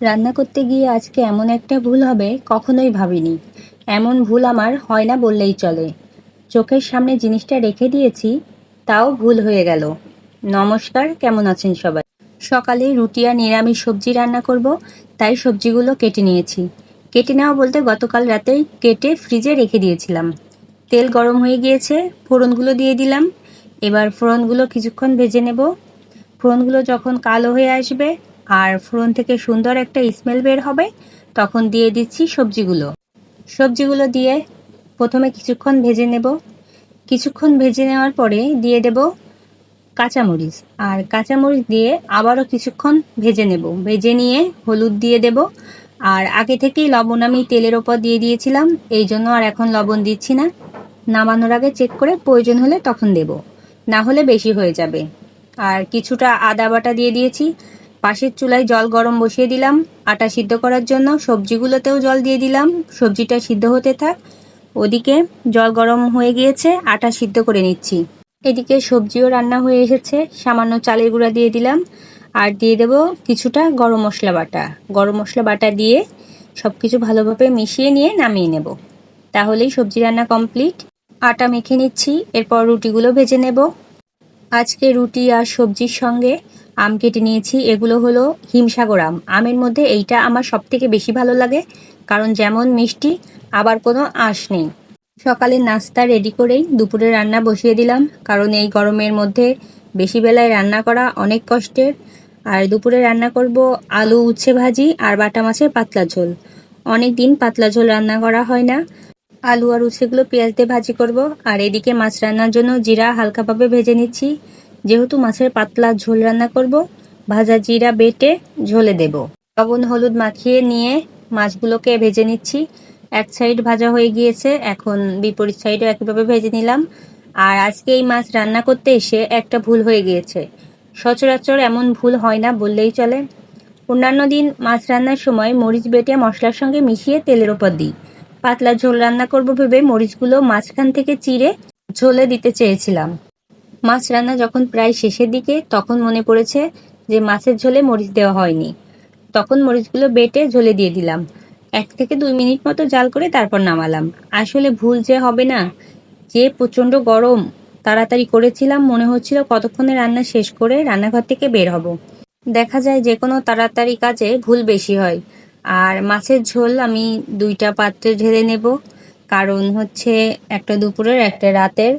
রান্না করতে গিয়ে আজকে এমন একটা ভুল হবে, কখনোই ভাবিনি। এমন ভুল আমার হয় না বললেই চলে। চোখের সামনে জিনিসটা রেখে দিয়েছি, তাও ভুল হয়ে গেল। নমস্কার, কেমন আছেন সবাই? সকালে রুটি আর নিরামিষ সবজি রান্না করব, তাই সবজিগুলো কেটে নিয়েছি। কেটে নেওয়া বলতে গতকাল রাতেই কেটে ফ্রিজে রেখে দিয়েছিলাম। তেল গরম হয়ে গিয়েছে, ফোড়নগুলো দিয়ে দিলাম। এবার ফোড়নগুলো কিছুক্ষণ ভেজে নেব। ফোড়নগুলো যখন কালো হয়ে আসবে আর ফোড়ন থেকে সুন্দর একটা স্মেল বের হবে। তখন দিয়ে দিচ্ছি সবজিগুলো। সবজিগুলো দিয়ে প্রথমে কিছুক্ষণ ভেজে নেব। কিছুক্ষণ ভেজে নেওয়ার পরে দিয়ে দেব কাঁচামরিচ। আর কাঁচামরিচ দিয়ে আবারও কিছুক্ষণ ভেজে নেব। ভেজে নিয়ে হলুদ দিয়ে দেব। আর আগে থেকেই লবণ আমি তেলের ওপর দিয়ে দিয়েছিলাম। এই জন্য আর এখন লবণ দিচ্ছি না। নামানোর আগে চেক করে প্রয়োজন হলে তখন দেব। না হলে বেশি হয়ে যাবে। আর কিছুটা আদা বাটা দিয়ে দিয়েছি। পাশের চুলায় জল গরম বসিয়ে দিলাম, আটা সিদ্ধ করার জন্য সবজিগুলোতেও জল দিয়ে দিলাম, সবজিটা সিদ্ধ হতে থাক। ওদিকে জল গরম হয়ে গিয়েছে, আটা সিদ্ধ করে নিচ্ছি। এদিকে সবজিও রান্না হয়ে এসেছে, সামান্য চালের গুঁড়া দিয়ে দিলাম, আর দিয়ে দেব কিছুটা গরম মশলা বাটা। গরম মশলা বাটা দিয়ে সব কিছু ভালোভাবে মিশিয়ে নিয়ে নামিয়ে নেব। তাহলেই সবজি রান্না কমপ্লিট। আটা মেখে নিচ্ছি, এরপর রুটিগুলো ভেজে নেব। আজকে রুটি আর সবজির সঙ্গে আম কেটে নিয়েছি, এগুলো হলো হিমসাগর আম। আমের মধ্যে এইটা আমার সব থেকে বেশি ভালো লাগে, কারণ যেমন মিষ্টি, আবার কোনো আঁশ নেই। সকালে নাস্তা রেডি করেই দুপুরে রান্না বসিয়ে দিলাম, কারণ এই গরমের মধ্যে বেশি বেলায় রান্না করা অনেক কষ্টের। আর দুপুরে রান্না করব আলু উচ্ছে ভাজি আর বাটা মাছের পাতলা ঝোল। অনেক দিন পাতলা ঝোল রান্না করা হয় না। আলু আর উচ্ছেগুলো পেঁয়াজ দিয়ে ভাজি করব, আর এদিকে মাছ রান্নার জন্য জিরা হালকাভাবে ভেজে নিচ্ছি। যেহেতু মাছের পাতলা ঝোল রান্না করব, ভাজা জিরা বেটে ঝোলে দেব। লবণ, হলুদ মাখিয়ে নিয়ে মাছগুলোকে ভেজে নিচ্ছি। এক সাইড ভাজা হয়ে গিয়েছে, এখন বিপরীত সাইডও একইভাবে ভেজে নিলাম। আর আজকে এই মাছ রান্না করতে এসে একটা ভুল হয়ে গিয়েছে। সচরাচর এমন ভুল হয় না বললেই চলে। অন্যান্য দিন মাছ রান্নার সময় মরিচ বেটে মশলার সঙ্গে মিশিয়ে তেলের ওপর দিই। পাতলা ঝোল রান্না করব ভেবে মরিচগুলো মাঝখান থেকে চিড়ে ঝোলে দিতে চেয়েছিলাম। মাছ রান্না যখন প্রায় শেষের দিকে, তখন মনে পড়েছে যে মাছের ঝোলে মরিচ দেওয়া হয়নি। তখন মরিচগুলো বেটে ঝোলে দিয়ে দিলাম। এক থেকে দুই মিনিট মতো জাল করে তারপর নামালাম। আসলে ভুল যে হবে না। যে প্রচণ্ড গরম, তাড়াতাড়ি করেছিলাম, মনে হচ্ছিল কতক্ষণে রান্না শেষ করে রান্নাঘর থেকে বের হব। দেখা যায় যে কোনো তাড়াতাড়ি কাজে ভুল বেশি হয়। আর মাছের ঝোল আমি দুইটা পাত্রে ঢেলে নেব। কারণ হচ্ছে একটা দুপুরের, একটা রাতের।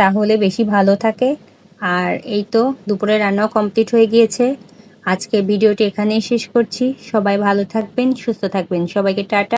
তাহলে বেশি ভালো থাকে। আর এই তো দুপুরে রান্নাও কমপ্লিট হয়ে গিয়েছে। আজকে ভিডিওটি এখানেই শেষ করছি। সবাই ভালো থাকবেন, সুস্থ থাকবেন। সবাইকে টাটা।